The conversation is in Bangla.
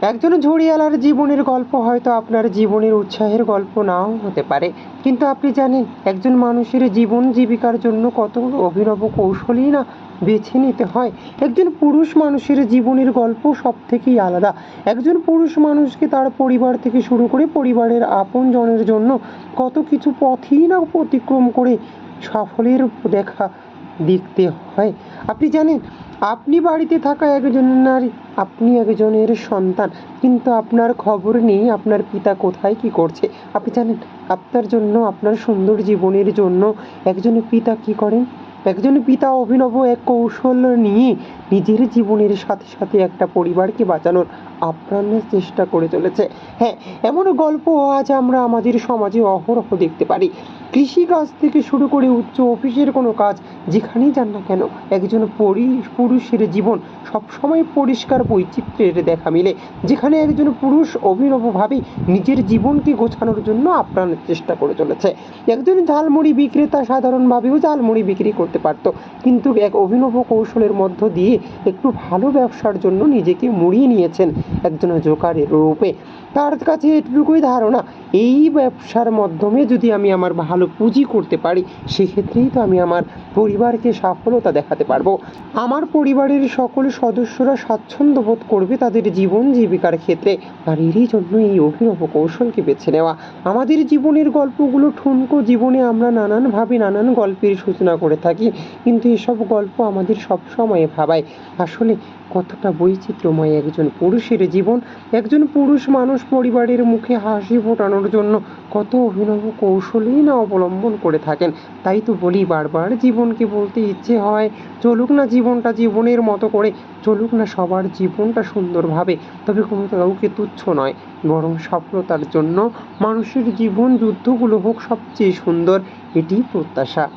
একজন ঝড়িয়ালার জীবনের গল্প হয়তো আপনার জীবনের উৎসাহের গল্প নাও হতে পারে। কিন্তু আপনি জানেন, একজন মানুষের জীবন জীবিকার জন্য কত অভিনব কৌশলই না বেছে নিতে হয়। একজন পুরুষ মানুষের জীবনের গল্প সব থেকেই আলাদা। একজন পুরুষ মানুষকে তার পরিবার থেকে শুরু করে পরিবারের আপনজনের জন্য কত কিছু পথই না অতিক্রম করে সফলের দেখা দেখতে হয়। আপনি জানেন, আপনি বাড়িতে থাকা একজন নারী, আপনি একজনের সন্তান, কিন্তু আপনার খবর নেই আপনার পিতা কোথায়, কি করছে। আপনি জানেন, আপনার জন্য, আপনার সুন্দর জীবনের জন্য একজনের পিতা কি করেন? একজন পিতা অভিনব এক কৌশল নিয়ে নিজের জীবনের সাথে সাথে একটা পরিবারকে বাঁচানোর। আপ্রাণ চেষ্টা করে চলেছে। হ্যাঁ এমন গল্প আজ আমরা আমাদের সমাজে অহরহ দেখতে পারি। কৃষিকাজ থেকে শুরু করে উচ্চ অফিসের কোনো কাজ যেখানেই যান না কেন, একজন পরি, পুরুষের জীবন সবসময় পরিষ্কার বৈচিত্র্যের দেখা মিলে, যেখানে একজন পুরুষ অভিনবভাবে নিজের জীবনকে গোছানোর জন্য আপ্রাণ চেষ্টা করে চলেছে। একজন ঝালমুড়ি বিক্রেতা সাধারণভাবেও ঝালমুড়ি বিক্রি করতে পারত, কিন্তু এক অভিনব কৌশলের মধ্য দিয়ে একটু ভালো ব্যবসার জন্য নিজেকে মুড়িয়ে নিয়েছেন। একজন জোকারের রূপে। তার কাছে এটুকুই ধারণা, এই ব্যবসার মাধ্যমে যদি আমি আমার ভালো পুঁজি করতে পারি, সেক্ষেত্রেই তো আমি আমার পরিবারকে সফলতা দেখাতে পারব। আমার পরিবারের সকল সদস্যরা স্বাচ্ছন্দ্য বোধ করবে তাদের জীবন জীবিকার ক্ষেত্রে। আর এরই জন্য এই অভিনব কৌশলকে বেছে নেওয়া। আমাদের জীবনের গল্পগুলো ঠুনকো জীবনে আমরা নানানভাবে নানান গল্পের সূচনা করে থাকি, কিন্তু এসব গল্প আমাদের সব সময় ভাবায়। আসলে কতটা বৈচিত্র্যময় একজন পুরুষের জীবন। একজন পুরুষ মানুষ পরিবারের মুখে হাসি ফোটানোর জন্য কত অভিনব কৌশলই না অবলম্বন করে থাকেন। তাই তো বলি, বারবার জীবনকে বলতে ইচ্ছে হয়, চলুক না জীবনটা জীবনের মতো করে, চলুক না সবার জীবনটা সুন্দরভাবে। তবে কোনো কাউকে তুচ্ছ নয়, বরং সফলতার জন্য মানুষের জীবন, যুদ্ধগুলো হোক সবচেয়ে সুন্দর, এটি প্রত্যাশা।